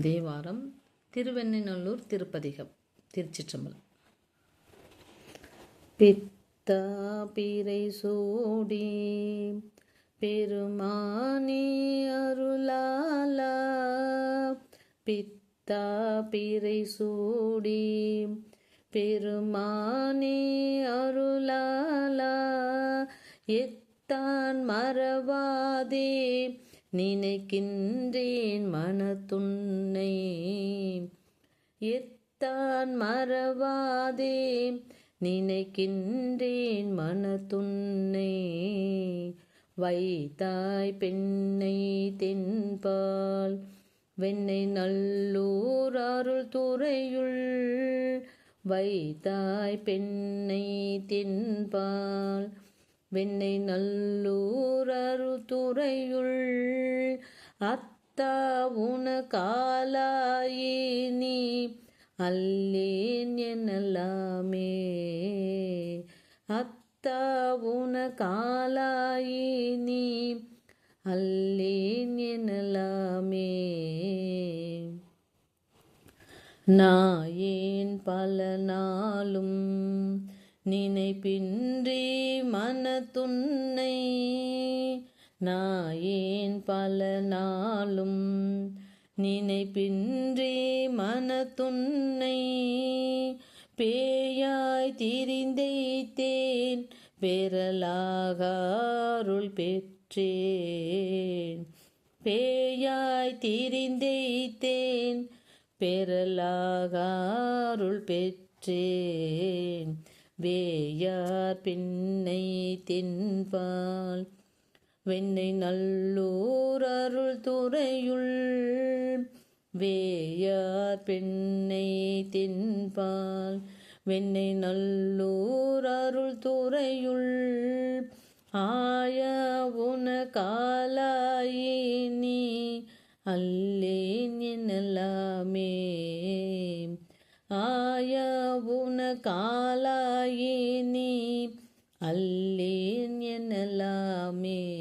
தேவாரம் திருவெண்ணநல்லூர் திருப்பதிகம் திருச்சிற்றம்பலம். பித்தா பிறை சூடி பெருமானி அருளாலா. பித்தா பிறை சூடி பெருமானி அருளாலா. எத்தான் மறவாதே நினைக்கின்றேன் மனத்துன்னை. எத்தான் மறவாதே. நினைக்கின்றேன் மனத்துன்னை. வைத்தாய் பெண்ணை தென்பால். வெண்ணை நல்லூர் அருள் துறையுள். வைத்தாய் பெண்ணை தென்பால். வெண்ணை நல்லூர் அருத்துறையுள் அத்தா உன காலாயே நீ அல்லேன் எனலாமே அத்தா உன காலாயே நீ அல்லேன் எனலாமே நாயேன் பல நாளும் நினைப்பின்றி மனத்துன்னை நாயேன் பல நாளும். நினைப்பின்றி மனத்துன்னை பேயாய் திரிந்தைத்தேன் பெறலாகாருள் பெற்றேன். பேயாய் திரிந்தைத்தேன் பெறலாகாருள் பெற்றேன். வேயார் பின்னை தென்பால் வெண்ணை நல்லூர் அருள் துறையுள். வேயார் பெண்ணை தென்பால் வெண்ணை நல்லூர் அருள் துறையுள். ஆய உன காலாயினி அல்லேன் எனலாமே ஆய உன காலாயே அல்லேன் எனலாமே.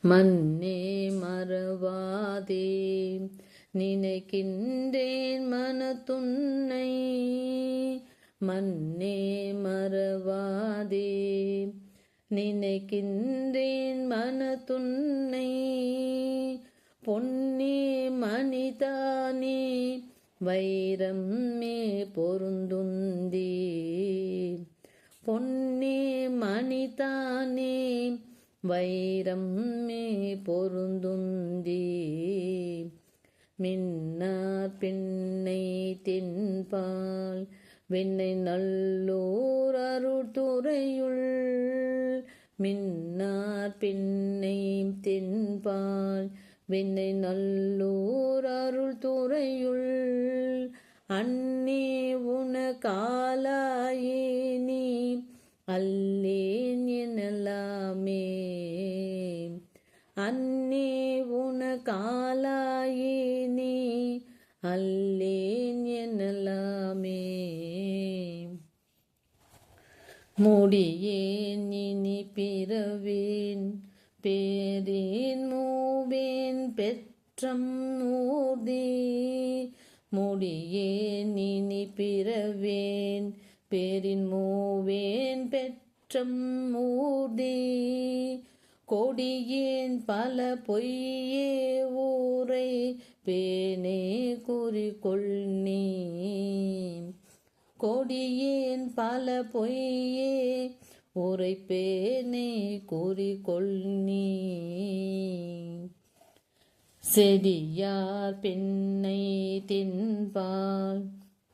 மன்னே மறவாதே நினைக்கின்றேன் மனத்துன்னை. மன்னே மறவாதே நினைக்கின்றேன் மனத்துன்னை. பொன்னே மணிதானே வைரம் மே பொருந்துந்தி. பொன்னே மணிதானே வைரம் மே பொருந்துந்தி. மின்னார் பின்னை தின்பால் வெண்ணை நல்லோர் அருட்டுறையுள் மின்னார் பின்னை தின்பால் வெண்ணை நல்லூர் அருள் துறையுள் அன்னே உன காலாயே நீ அல்லேன் எனலாமே. அன்னே உன காலாயே நீ அல்லேன் எனலாமே. முடியேன் பெற்றம் முடியே நினி பிறவேன். பேரின் மூவேன் பெற்றம் ஊர்தே கொடியேன் பல பொய்யே ஊரை பேனே குறிக்கொள் நீ. கொடியேன் பல பொய்யே உரைப்பேனே கூறிக்கொள் நீ. செடியார் பெண்ணை தின்பால்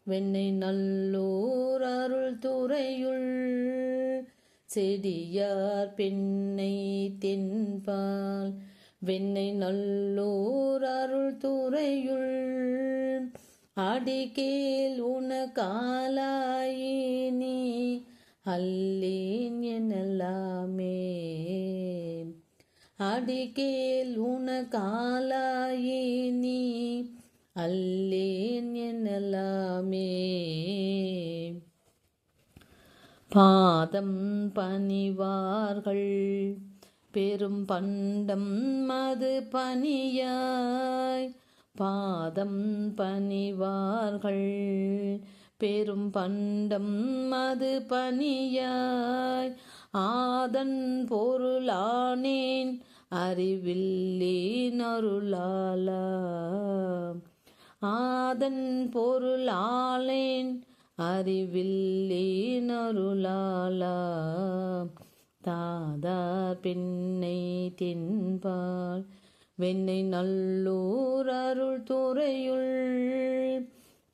வெண்ணை நல்லூர் அருள் துறையுள் செடியார் பெண்ணை தென்பால் வெண்ணை நல்லூர் அருள் துறையுள் அடிக்கேல் உன காலாயே அல்லேன் எனலாமே அடிக்கேல் உன நீ அல்லேன் என்னலாமே பாதம் பணிவார்கள் பெரும் பண்டம் மது பணியாய். பாதம் பணிவார்கள் பெரும் பண்டம் மது பணியாய். ஆதன் பொருளானேன் அறிவில்லேனருளாலா ஆதன் பொருளாளேன் அறிவில்லேன் அருளாலா தாதார் பெண்ணை தென்பால் வெண்ணை நல்லூர் அருள் துறையுள்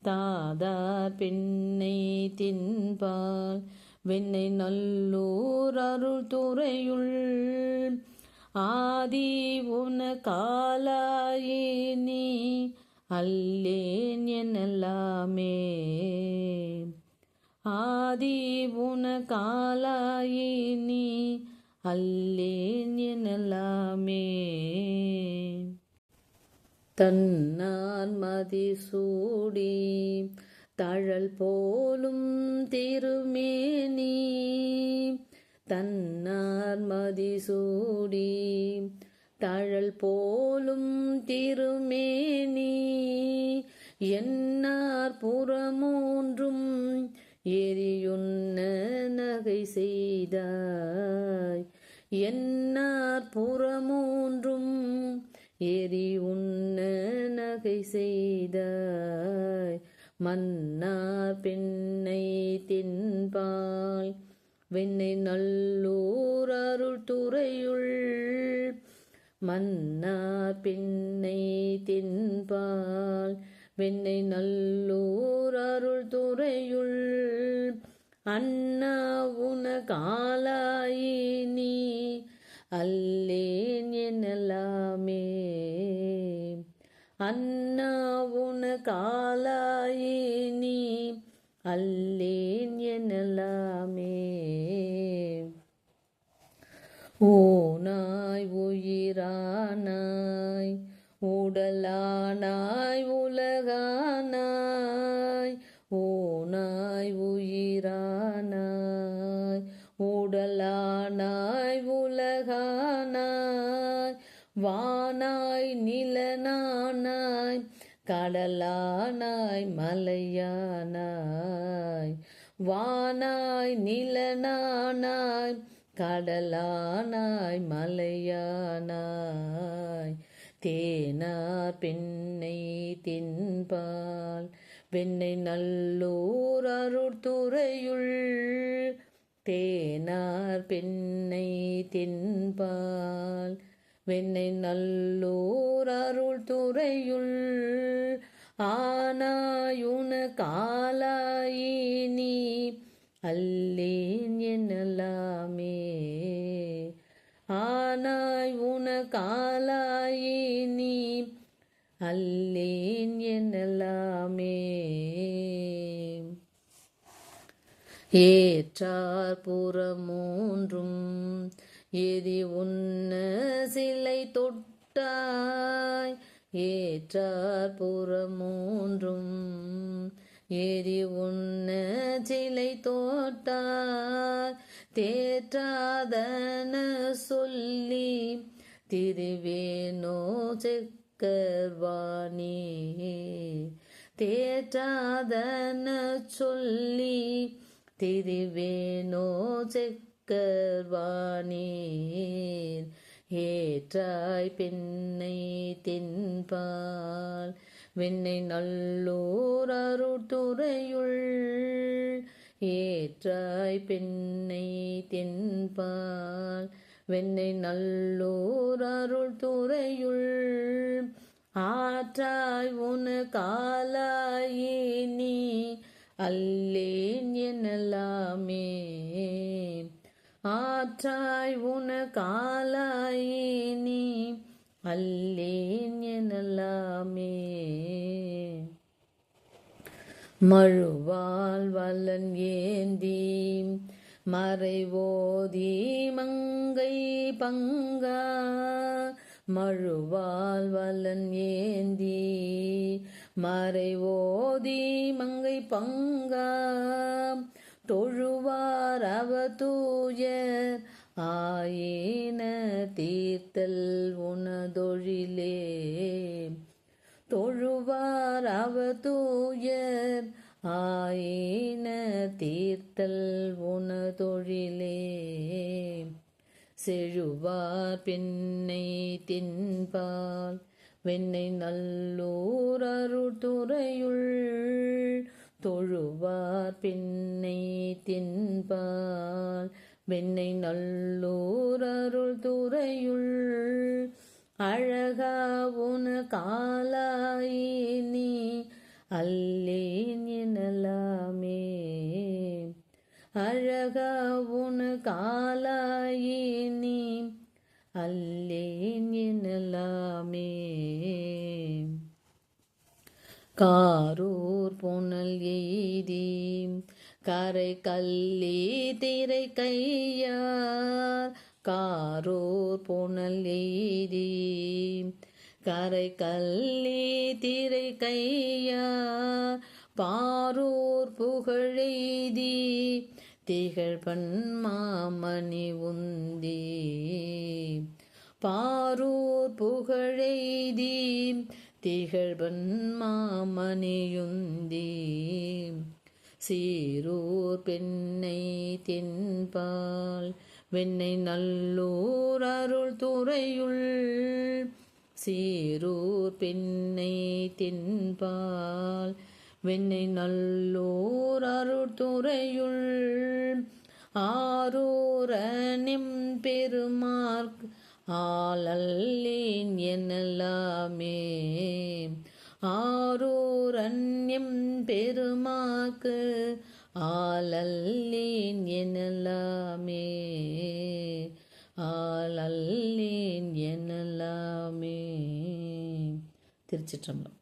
தாதார் பெண்ணை தின்பால் வெண்ணை நல்லூர் அருள் துறையுள் ஆதி உன காலாயே நீ அல்லேன் எனலாமே. ஆதி உன காலாயே நீ அல்லேன் எனலாமே. தன்னார் மதிசூடி தழல் போலும் திருமேனி. தன்னார் மதிசூடி தழல் போலும் திருமேனி என்னார் புறமூன்றும் எரியுன்ன நகை செய்தாய். என்னார் புறமூன்றும் எரி உண்ண நகை செய்தாய். மன்னார் பெண்ணை தின்பாய். வெண்ணை நல்லூர் அருள் துறையுள் மன்னார் பெண்ணை தின்பால். வெண்ணை நல்லூர் அருள் துறையுள் அண்ணா உன காலாயி நீ. அல்லேன் எனலாமே. அண்ணா உன காலாயி நீ. அல்லேன் எனலாமே. ஓனாய் உயிரானாய் உடலானாய் உலகானாய் ஓனாய் உயிரானாய் உடலானாய் உலகானாய் வானாய் நிலனானாய் கடலானாய் மலையானாய் வானாய் நிலனானாய் கடலானாய் மலையானாய். தேனார் பெண்ணை தின்பால் வெண்ணை நல்லூர் அருட்துறையுள் தேனார் பெண்ணை தின்பால் வெண்ணை நல்லூர் அருள் துறையுள். ஆனாயுன காலாயினி அல்லேன் என்னலாமே. ஆனாய் உனக்காலாயே நீ அல்லேன் என்னலாமே. ஏற்றார் புறமூன்றும் எதி உன்ன சிலை தொட்டாய். ஏற்றார் புறமூன்றும் எரி உன்ன சிலை தோட்டார் தேற்றாதன சொல்லி திருவேணோ செக்கர்வாணி தேற்றாதன சொல்லி திருவேணோ செக்கர்வாணீர் ஏற்றாய் பெண்ணை தின்பால் வெண்ணை நல்லூர் அருட்டுறையுள் ஏற்றாய் பெண்ணை தென்பால். வெண்ணை நல்லூர் அருள் துறையுள் ஆற்றாய் உன காலாயே நீ அல்லேன் எனலாமே. ஆற்றாய் உன காலாயே நீ அல்லேன் எனலாமே. மழுவால் வலன் ஏந்தி மறைவோதி மங்கை பங்கா. மழுவால் வலன் ஏந்தி மறைவோதி மங்கை பங்கா. தொழுவார் அவ தூயர் ஆயின தீர்த்தல் உனதொழிலே. தொழுவார் அவதூயர் ஆயின தீர்த்தல் உனதொழிலே செழுவார் பெண்ணை தின்பால். வெண்ணை நல்லூர் அருட்டுறையுள் தொழுவார் பெண்ணை தின்பால். வெண்ணை நல்லூர் அருள் துறையுள் அழகா உன காலாயினி அல்லேன் எனலாமே. அழகா உன காலாயினி அல்லேன் எனலாமே. காரூர் புனல் எய்தி கரை கல்லி திரை கையார். காரூர் புனல் எய்தி கரை கல்லி திரை கையா பாரூர் புகழெய்தி திகழ்பன் மாமணி உந்தி. பாரூர் புகழெய்தி திகழ்பன் மாமணியுந்தி சீரூர் பெண்ணை தென்பால் வெண்ணை நல்லூர் அருள் துறையுள் சீரூர் பெண்ணை தென்பால் வெண்ணை நல்லூர் அருள்துறையுள் ஆரூரனிம் பெருமார்க் ஆளல்லேன் எனலாமே. ஆரூரன்யம் பெருமாக்கு ஆளல்லேன் எனலாமே. ஆளல்லேன் எனலாமே திருச்சிற்றம்பலம்